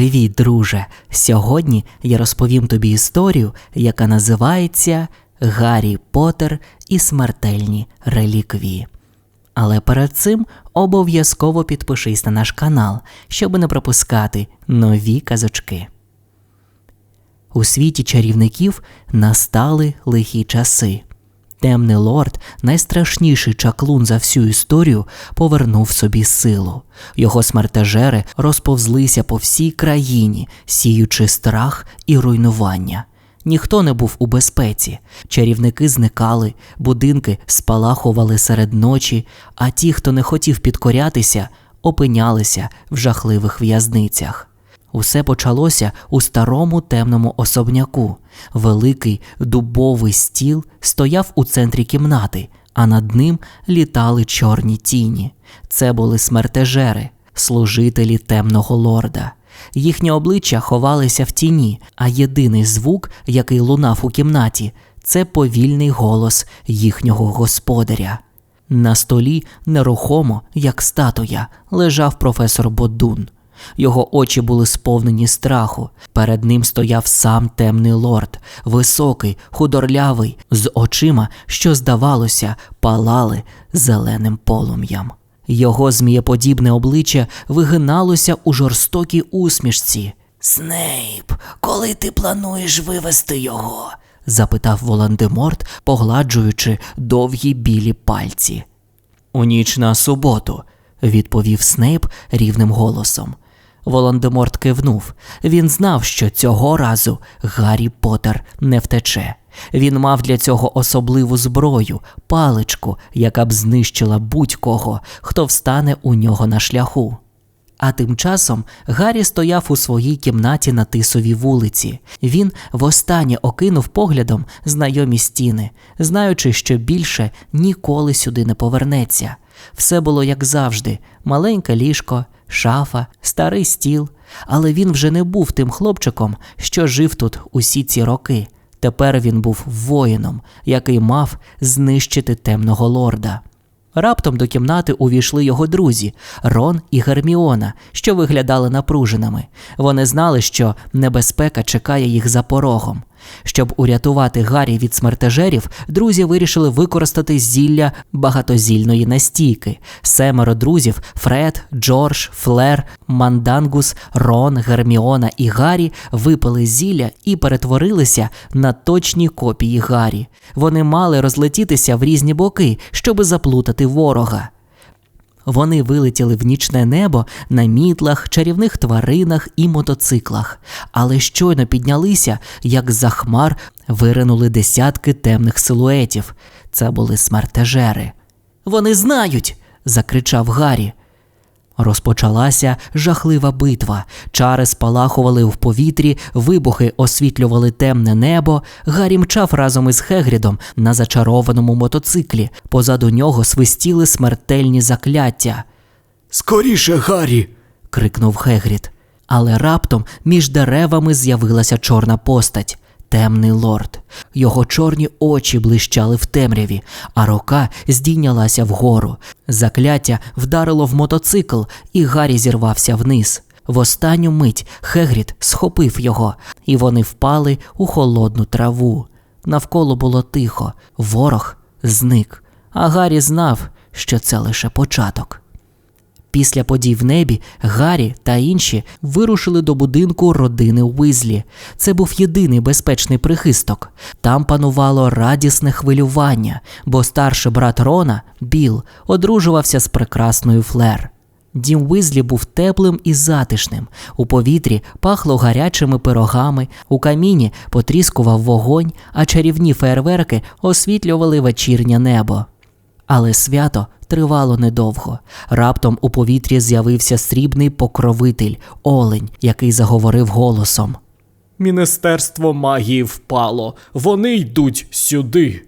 Привіт, друже! Сьогодні я розповім тобі історію, яка називається Гаррі Поттер і смертельні реліквії. Але перед цим обов'язково підпишись на наш канал, щоб не пропускати нові казочки. У світі чарівників настали лихі часи. Темний лорд, найстрашніший чаклун за всю історію, повернув собі силу. Його смертежери розповзлися по всій країні, сіючи страх і руйнування. Ніхто не був у безпеці, чарівники зникали, будинки спалахували серед ночі, а ті, хто не хотів підкорятися, опинялися в жахливих в'язницях. Усе почалося у старому темному особняку. Великий дубовий стіл стояв у центрі кімнати, а над ним літали чорні тіні. Це були смертежери, служителі темного лорда. Їхні обличчя ховалися в тіні, а єдиний звук, який лунав у кімнаті, це повільний голос їхнього господаря. На столі нерухомо, як статуя, лежав професор Бодун. Його очі були сповнені страху. Перед ним стояв сам темний лорд, високий, худорлявий, з очима, що, здавалося, палали зеленим полум'ям. Його змієподібне обличчя вигиналося у жорстокій усмішці. Снейп, коли ти плануєш вивести його? запитав Волан-де-Морт, погладжуючи довгі білі пальці. У ніч на суботу, відповів Снейп рівним голосом. Волан-де-Морт кивнув. Він знав, що цього разу Гаррі Поттер не втече. Він мав для цього особливу зброю, паличку, яка б знищила будь-кого, хто встане у нього на шляху. А тим часом Гаррі стояв у своїй кімнаті на тисовій вулиці. Він востаннє окинув поглядом знайомі стіни, знаючи, що більше ніколи сюди не повернеться. Все було як завжди: маленьке ліжко, шафа, старий стіл. Але він вже не був тим хлопчиком, що жив тут усі ці роки. Тепер він був воїном, який мав знищити темного лорда. Раптом до кімнати увійшли його друзі Рон і Герміона, що виглядали напруженими. Вони знали, що небезпека чекає їх за порогом. Щоб урятувати Гаррі від смертежерів, друзі вирішили використати зілля багатозільної настійки. Семеро друзів Фред, Джордж, Флер, Мандангус, Рон, Герміона і Гаррі випили зілля і перетворилися на точні копії Гаррі. Вони мали розлетітися в різні боки, щоби заплутати ворога. Вони вилетіли в нічне небо на мітлах, чарівних тваринах і мотоциклах, але щойно піднялися, як за хмар виринули десятки темних силуетів. Це були смертежери. Вони знають. закричав Гаррі. Розпочалася жахлива битва. Чари спалахували в повітрі, вибухи освітлювали темне небо. Гаррі мчав разом із Хегрідом на зачарованому мотоциклі. Позаду нього свистіли смертельні закляття. Скоріше, Гаррі. крикнув Хегрід. Але раптом між деревами з'явилася чорна постать. Темний лорд. Його чорні очі блищали в темряві, а рука здійнялася вгору. Закляття вдарило в мотоцикл, і Гаррі зірвався вниз. В останню мить Хегрід схопив його, і вони впали у холодну траву. Навколо було тихо, ворог зник, а Гаррі знав, що це лише початок. Після подій в небі Гаррі та інші вирушили до будинку родини Уизлі. Це був єдиний безпечний прихисток. Там панувало радісне хвилювання, бо старший брат Рона, Біл, одружувався з прекрасною Флер. Дім Уизлі був теплим і затишним. У повітрі пахло гарячими пирогами, у каміні потріскував вогонь, а чарівні фейерверки освітлювали вечірнє небо. Але свято тривало недовго. Раптом у повітрі з'явився срібний покровитель, олень, який заговорив голосом. Міністерство магії впало. Вони йдуть сюди.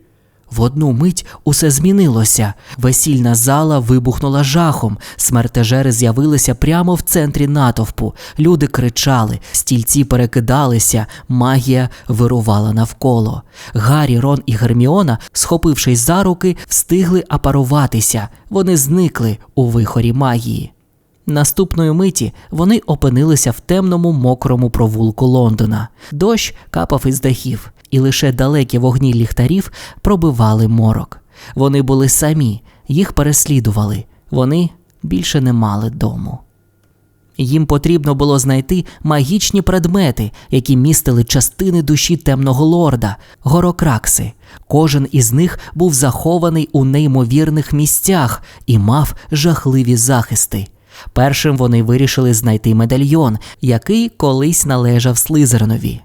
В одну мить усе змінилося. Весільна зала вибухнула жахом. Смертежери з'явилися прямо в центрі натовпу. Люди кричали, стільці перекидалися, магія вирувала навколо. Гаррі, Рон і Герміона, схопившись за руки, встигли апаруватися. Вони зникли у вихорі магії. Наступної миті вони опинилися в темному мокрому провулку Лондона. Дощ капав із дахів, і лише далекі вогні ліхтарів пробивали морок. Вони були самі, їх переслідували. Вони більше не мали дому. Їм потрібно було знайти магічні предмети, які містили частини душі темного лорда, горокракси. Кожен із них був захований у неймовірних місцях і мав жахливі захисти. Першим вони вирішили знайти медальйон, який колись належав Слизернові.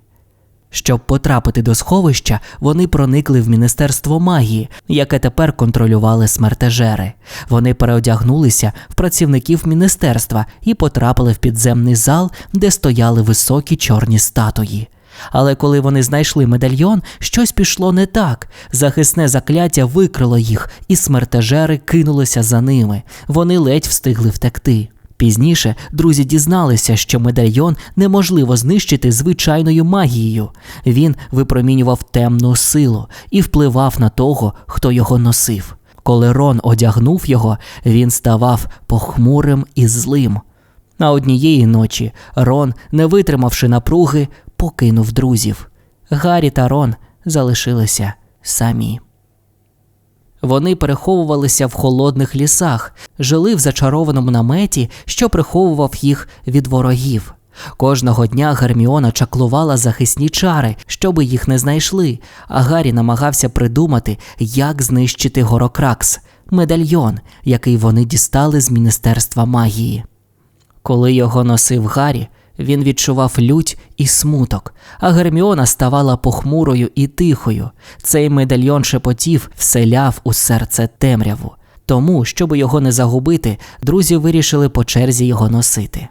Щоб потрапити до сховища, вони проникли в Міністерство магії, яке тепер контролювали смертежери. Вони переодягнулися в працівників міністерства і потрапили в підземний зал, де стояли високі чорні статуї. Але коли вони знайшли медальйон, щось пішло не так. Захисне закляття викрило їх, і смертежери кинулися за ними. Вони ледь встигли втекти. Пізніше друзі дізналися, що медальйон неможливо знищити звичайною магією. Він випромінював темну силу і впливав на того, хто його носив. Коли Рон одягнув його, він ставав похмурим і злим. А однієї ночі Рон, не витримавши напруги, покинув друзів. Гаррі та Рон залишилися самі. Вони переховувалися в холодних лісах, жили в зачарованому наметі, що приховував їх від ворогів. Кожного дня Герміона чаклувала захисні чари, щоби їх не знайшли, а Гаррі намагався придумати, як знищити горокракс медальйон, який вони дістали з Міністерства магії. Коли його носив Гаррі, він відчував лють і смуток, а Герміона ставала похмурою і тихою. Цей медальйон шепотів вселяв у серце темряву. Тому, щоб його не загубити, друзі вирішили по черзі його носити.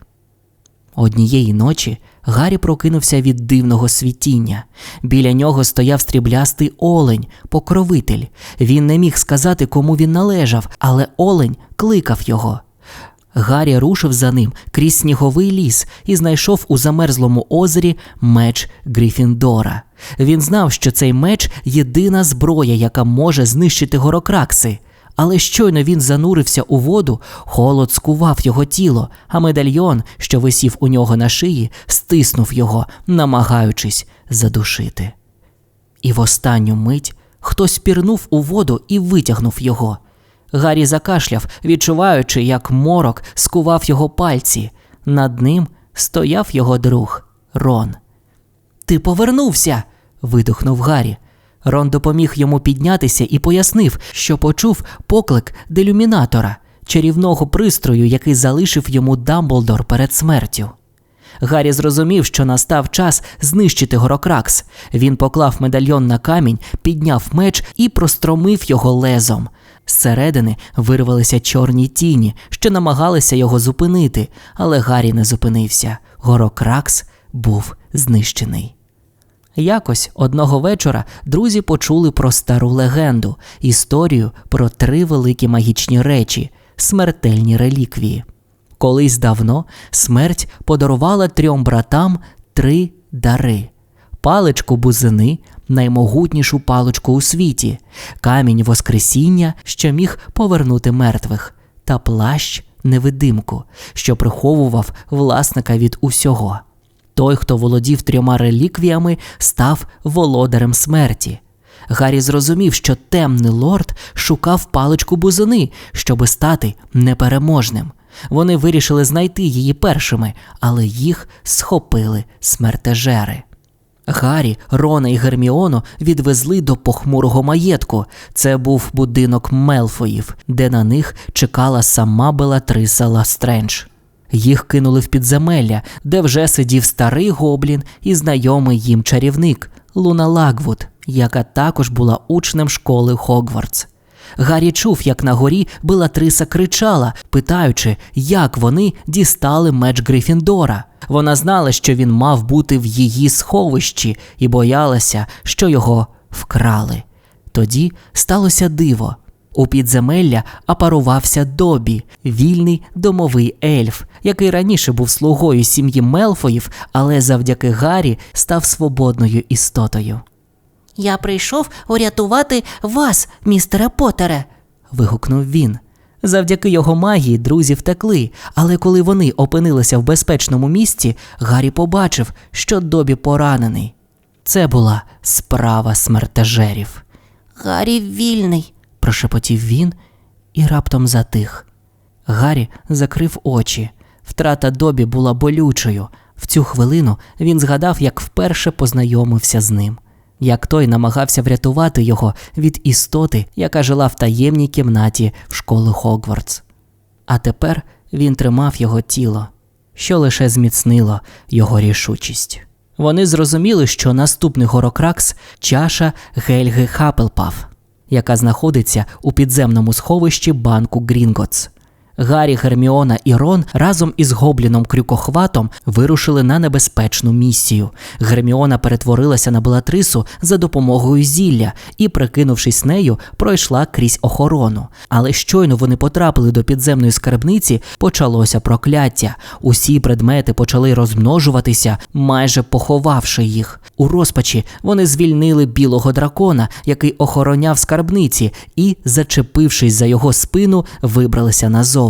Однієї ночі Гаррі прокинувся від дивного світіння. Біля нього стояв стріблястий олень, покровитель. Він не міг сказати, кому він належав, але олень кликав його. Гаррі рушив за ним крізь сніговий ліс і знайшов у замерзлому озері меч Гріфіндора. Він знав, що цей меч єдина зброя, яка може знищити горокракси. Але щойно він занурився у воду, холод скував його тіло, а медальйон, що висів у нього на шиї, стиснув його, намагаючись задушити. І в останню мить хтось пірнув у воду і витягнув його. Гаррі закашляв, відчуваючи, як морок скував його пальці. Над ним стояв його друг Рон. Ти повернувся. видухнув Гаррі. Рон допоміг йому піднятися і пояснив, що почув поклик делюмінатора, чарівного пристрою, який залишив йому Дамблдор перед смертю. Гаррі зрозумів, що настав час знищити горокракс. Він поклав медальйон на камінь, підняв меч і простромив його лезом. Зсередини вирвалися чорні тіні, що намагалися його зупинити, але Гаррі не зупинився. Горокракс був знищений. Якось одного вечора друзі почули про стару легенду, історію про три великі магічні речі смертельні реліквії. Колись давно смерть подарувала трьом братам три дари: паличку бузини, наймогутнішу паличку у світі, камінь Воскресіння, що міг повернути мертвих, та плащ невидимку, що приховував власника від усього. Той, хто володів трьома реліквіями, став володарем смерті. Гаррі зрозумів, що темний лорд шукав паличку бузини, щоби стати непереможним. Вони вирішили знайти її першими, але їх схопили смертежери. Гаррі, Рона і Герміону відвезли до похмурого маєтку. Це був будинок Мелфоїв, де на них чекала сама Белатриса Ластрендж. Їх кинули в підземелля, де вже сидів старий гоблін і знайомий їм чарівник Луна Лагвуд, яка також була учнем школи Хогвартс. Гаррі чув, як на горі Белатриса кричала, питаючи, як вони дістали меч Грифіндора. Вона знала, що він мав бути в її сховищі, і боялася, що його вкрали. Тоді сталося диво. У підземелля апарувався Добі, вільний домовий ельф, який раніше був слугою сім'ї Мелфоїв, але завдяки Гаррі став свободною істотою. Я прийшов урятувати вас, містере Потере. вигукнув він. Завдяки його магії друзі втекли, але коли вони опинилися в безпечному місці, Гаррі побачив, що Добі поранений. Це була справа смертежерів. Гаррі вільний, прошепотів він і раптом затих. Гаррі закрив очі. Втрата Добі була болючою. В цю хвилину він згадав, як вперше познайомився з ним, як той намагався врятувати його від істоти, яка жила в таємній кімнаті в школи Хогвартс. А тепер він тримав його тіло, що лише зміцнило його рішучість. Вони зрозуміли, що наступний горокракс чаша Гельги Хапелпаф, яка знаходиться у підземному сховищі банку Грінготс. Гаррі, Герміона і Рон разом із гобліном крюкохватом вирушили на небезпечну місію. Герміона перетворилася на Белатрису за допомогою зілля і, прикинувшись нею, пройшла крізь охорону. Але щойно вони потрапили до підземної скарбниці, почалося прокляття. Усі предмети почали розмножуватися, майже поховавши їх. У розпачі вони звільнили білого дракона, який охороняв скарбниці, і, зачепившись за його спину, вибралися назовні.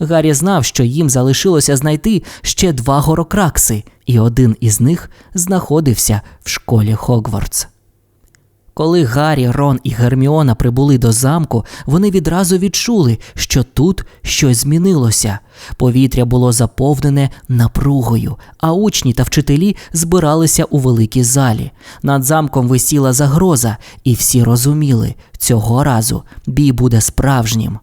Гаррі знав, що їм залишилося знайти ще два горокракси, і один із них знаходився в школі Хогвартс. Коли Гаррі, Рон і Герміона прибули до замку, вони відразу відчули, що тут щось змінилося. Повітря було заповнене напругою, а учні та вчителі збиралися у великій залі. Над замком висіла загроза, і всі розуміли, цього разу бій буде справжнім.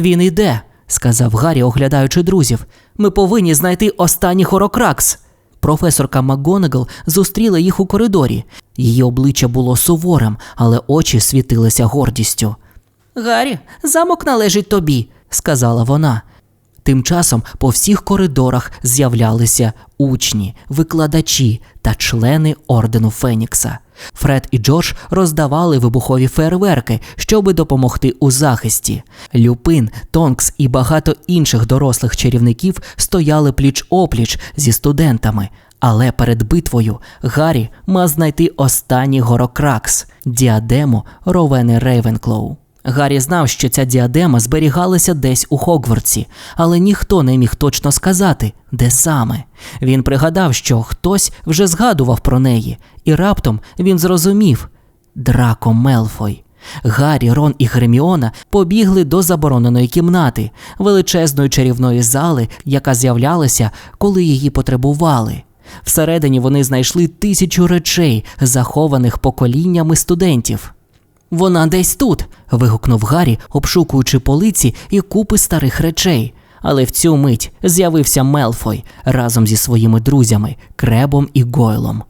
Він іде, сказав Гаррі, оглядаючи друзів. Ми повинні знайти останній хорокракс. Професорка МакГонагал зустріла їх у коридорі. Її обличчя було суворим, але очі світилися гордістю. Гаррі, замок належить тобі, сказала вона. Тим часом по всіх коридорах з'являлися учні, викладачі та члени ордену Фенікса. Фред і Джордж роздавали вибухові фейерверки, щоби допомогти у захисті. Люпин, Тонкс і багато інших дорослих чарівників стояли пліч опліч зі студентами. Але перед битвою Гаррі мав знайти останній горокракс діадему Ровени Рейвенклоу. Гаррі знав, що ця діадема зберігалася десь у Хогвартсі, але ніхто не міг точно сказати, де саме. Він пригадав, що хтось вже згадував про неї, і раптом він зрозумів Драко Мелфой. Гаррі, Рон і Герміона побігли до забороненої кімнати, величезної чарівної зали, яка з'являлася, коли її потребували. Всередині вони знайшли тисячу речей, захованих поколіннями студентів. Вона десь тут. вигукнув Гаррі, обшукуючи полиці і купи старих речей. Але в цю мить з'явився Мелфой разом зі своїми друзями Кребом і Гойлом.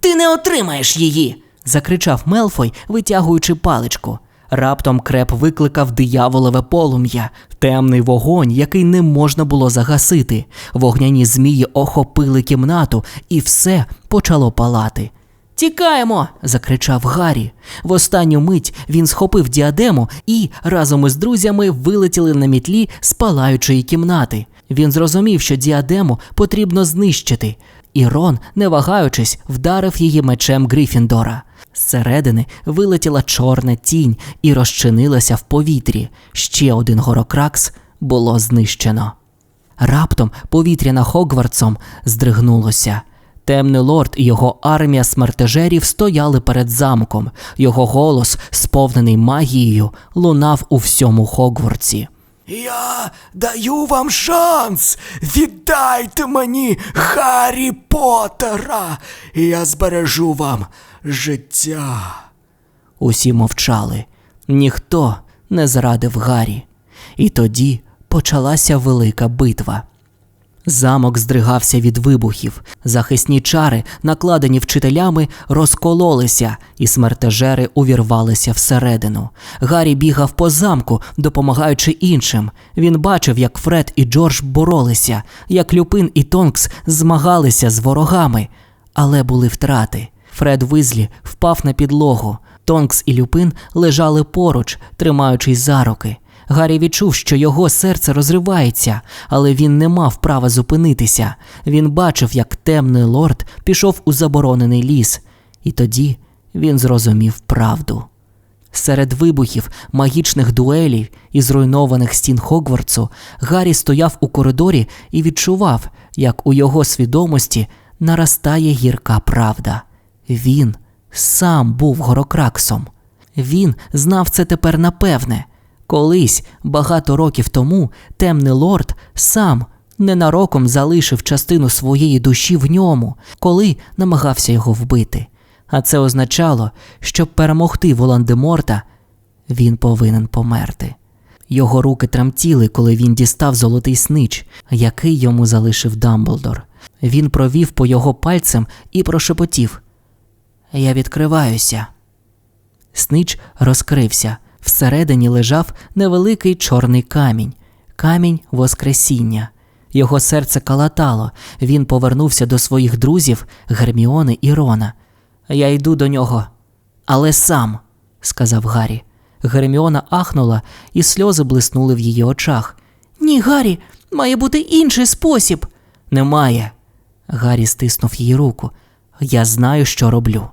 Ти не отримаєш її. закричав Мелфой, витягуючи паличку. Раптом креп викликав дияволове полум'я, темний вогонь, який не можна було загасити. Вогняні змії охопили кімнату, і все почало палати. Тікаємо. закричав Гаррі. В останню мить він схопив діадему і разом із друзями вилетіли на мітлі з палаючої кімнати. Він зрозумів, що діадему потрібно знищити, і Рон, не вагаючись, вдарив її мечем Грифіндора. Зсередини вилетіла чорна тінь і розчинилася в повітрі. Ще один горокракс було знищено. Раптом повітря над Хогвартсом здригнулося. Темний лорд і його армія смертежерів стояли перед замком. Його голос, сповнений магією, лунав у всьому Хогвартсі. Я даю вам шанс. Віддайте мені Гаррі Поттера, і я збережу вам життя. Усі мовчали. Ніхто не зрадив Гаррі. І тоді почалася велика битва. Замок здригався від вибухів, захисні чари, накладені вчителями, розкололися, і смертежери увірвалися всередину. Гаррі бігав по замку, допомагаючи іншим. Він бачив, як Фред і Джордж боролися, як Люпин і Тонкс змагалися з ворогами, але були втрати. Фред Визлі впав на підлогу. Тонкс і Люпин лежали поруч, тримаючись за руки. Гаррі відчув, що його серце розривається, але він не мав права зупинитися. Він бачив, як темний лорд пішов у заборонений ліс, і тоді він зрозумів правду. Серед вибухів, магічних дуелів і зруйнованих стін Хогвартсу Гаррі стояв у коридорі і відчував, як у його свідомості наростає гірка правда. Він сам був горокраксом. Він знав це тепер напевне. Колись, багато років тому, темний лорд сам ненароком залишив частину своєї душі в ньому, коли намагався його вбити. А це означало, щоб перемогти Волан-де-Морта, він повинен померти. Його руки тремтіли, коли він дістав золотий снич, який йому залишив Дамблдор. Він провів по його пальцем і прошепотів: Я відкриваюся. Снич розкрився. Всередині лежав невеликий чорний камінь, камінь Воскресіння. Його серце калатало. Він повернувся до своїх друзів Герміони і Рона. Я йду до нього. Але сам, сказав Гаррі. Герміона ахнула, і сльози блиснули в її очах. Ні, Гаррі, має бути інший спосіб. Немає. Гаррі стиснув її руку. Я знаю, що роблю.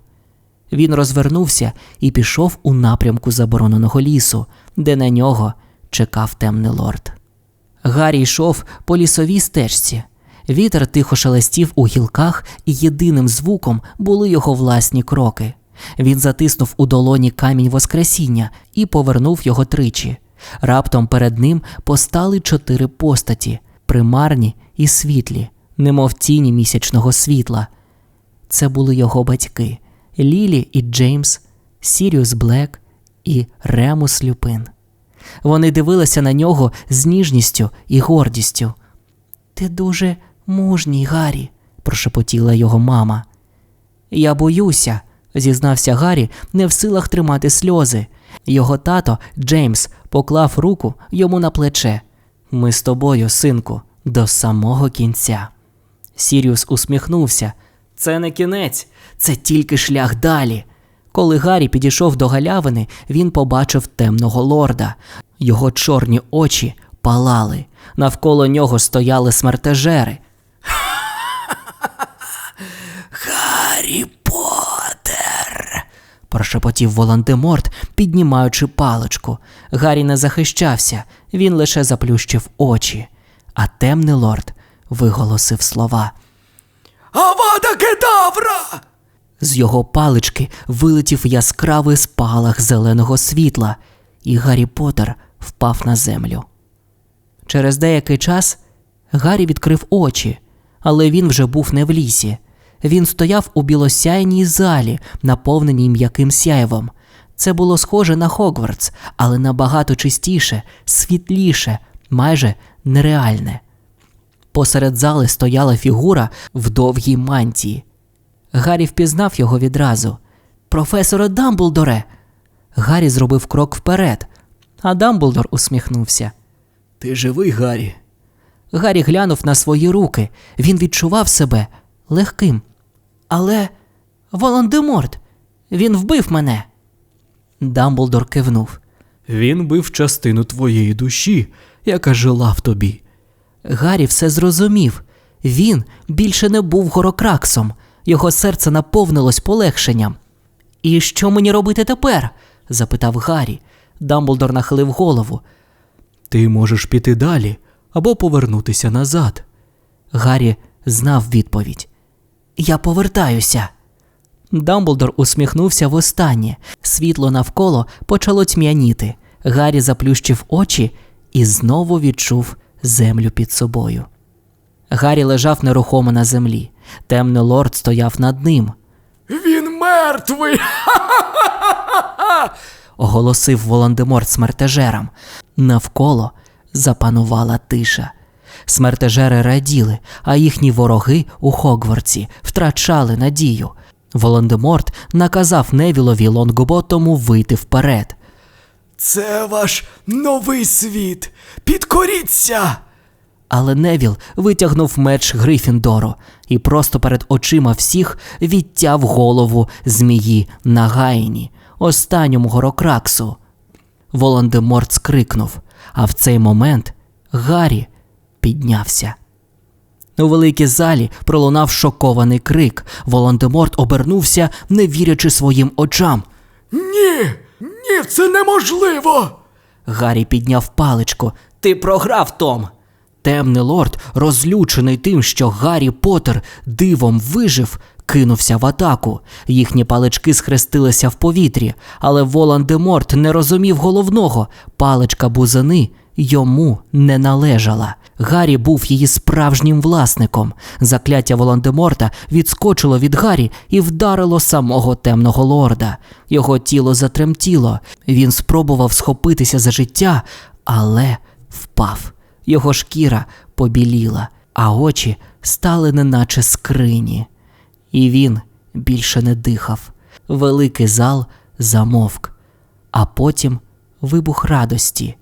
Він розвернувся і пішов у напрямку забороненого лісу, де на нього чекав темний лорд. Гаррі йшов по лісовій стежці. Вітер тихо шелестів у гілках, і єдиним звуком були його власні кроки. Він затиснув у долоні камінь Воскресіння і повернув його тричі. Раптом перед ним постали чотири постаті примарні і світлі, немов тіні місячного світла. Це були його батьки Лілі і Джеймс, Сіріус Блек і Ремус Люпин. Вони дивилися на нього з ніжністю і гордістю. Ти дуже мужній, Гаррі, прошепотіла його мама. Я боюся, зізнався Гаррі, не в силах тримати сльози. Його тато Джеймс поклав руку йому на плече. Ми з тобою, синку, до самого кінця. Сіріус усміхнувся. Це не кінець, це тільки шлях далі. Коли Гаррі підійшов до галявини, він побачив темного лорда. Його чорні очі палали. Навколо нього стояли смертежери. Гаррі Поттер!» – прошепотів Волан-де-Морт, піднімаючи паличку. Гаррі не захищався, він лише заплющив очі. А темний лорд виголосив слова. Авада кедавра! З його палички вилетів яскравий спалах зеленого світла, і Гаррі Поттер впав на землю. Через деякий час Гаррі відкрив очі, але він вже був не в лісі. Він стояв у білосяйній залі, наповненій м'яким сяйвом. Це було схоже на Хогвартс, але набагато чистіше, світліше, майже нереальне. Посеред зали стояла фігура в довгій мантії. Гаррі впізнав його відразу. Професоре Дамблдоре. Гаррі зробив крок вперед, а Дамблдор усміхнувся. Ти живий, Гаррі? Гаррі глянув на свої руки. Він відчував себе легким. Але Волан-де-Морт, він вбив мене. Дамблдор кивнув. Він бив частину твоєї душі, яка жила в тобі. Гаррі все зрозумів. Він більше не був горокраксом. Його серце наповнилось полегшенням. І що мені робити тепер? запитав Гаррі. Дамблдор нахилив голову. Ти можеш піти далі або повернутися назад. Гаррі знав відповідь. Я повертаюся. Дамблдор усміхнувся востаннє. Світло навколо почало тьмяніти. Гаррі заплющив очі і знову відчув землю під собою. Гаррі лежав нерухомо на землі. Темний лорд стояв над ним. Він мертвий. оголосив Волан-де-Морт смертежерам. Навколо запанувала тиша. Смертежери раділи, а їхні вороги у Хогвартсі втрачали надію. Волан-де-Морт наказав Невілові Лонгботому вийти вперед. Це ваш новий світ. Підкоріться. Але Невіл витягнув меч Грифіндору і просто перед очима всіх відтяв голову змії Нагайні, останньому горокраксу. Волан-де-Морт скрикнув, а в цей момент Гаррі піднявся. У великій залі пролунав шокований крик. Волан-де-Морт обернувся, не вірячи своїм очам. Ні, Ні, це неможливо. Гаррі підняв паличку. Ти програв, Том. Темний лорд, розлючений тим, що Гаррі Поттер дивом вижив, кинувся в атаку. Їхні палички схрестилися в повітрі, але Волан-де-Морт не розумів головного. Паличка бузини йому не належала. Гаррі був її справжнім власником. Закляття Волан-де-Морта відскочило від Гаррі і вдарило самого темного лорда. Його тіло затремтіло. Він спробував схопитися за життя, але впав. Його шкіра побіліла, а очі стали неначе скрині. І він більше не дихав. Великий зал замовк, а потім вибух радості.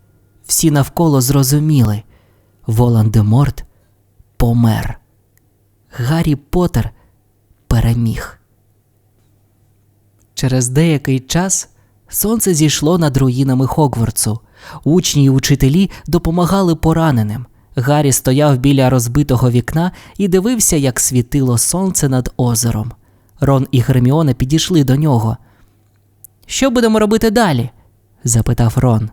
Всі навколо зрозуміли. Волан-де-Морт помер. Гаррі Поттер переміг. Через деякий час сонце зійшло над руїнами Хогвартсу. Учні й учителі допомагали пораненим. Гаррі стояв біля розбитого вікна і дивився, як світило сонце над озером. Рон і Герміона підійшли до нього. Що будемо робити далі? запитав Рон.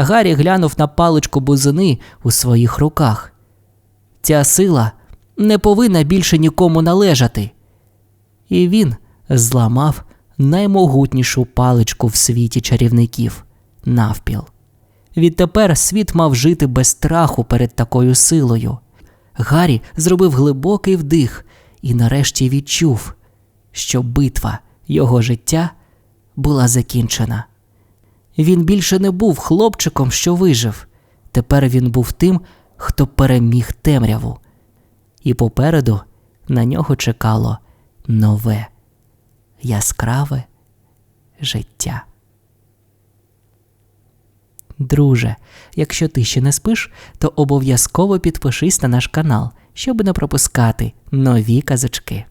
Гаррі глянув на паличку бузини у своїх руках. Ця сила не повинна більше нікому належати. І він зламав наймогутнішу паличку в світі чарівників навпіл. Відтепер світ мав жити без страху перед такою силою. Гаррі зробив глибокий вдих і нарешті відчув, що битва його життя була закінчена. Він більше не був хлопчиком, що вижив. Тепер він був тим, хто переміг темряву. І попереду на нього чекало нове, яскраве життя. Друже, якщо ти ще не спиш, то обов'язково підпишись на наш канал, щоб не пропускати нові казочки.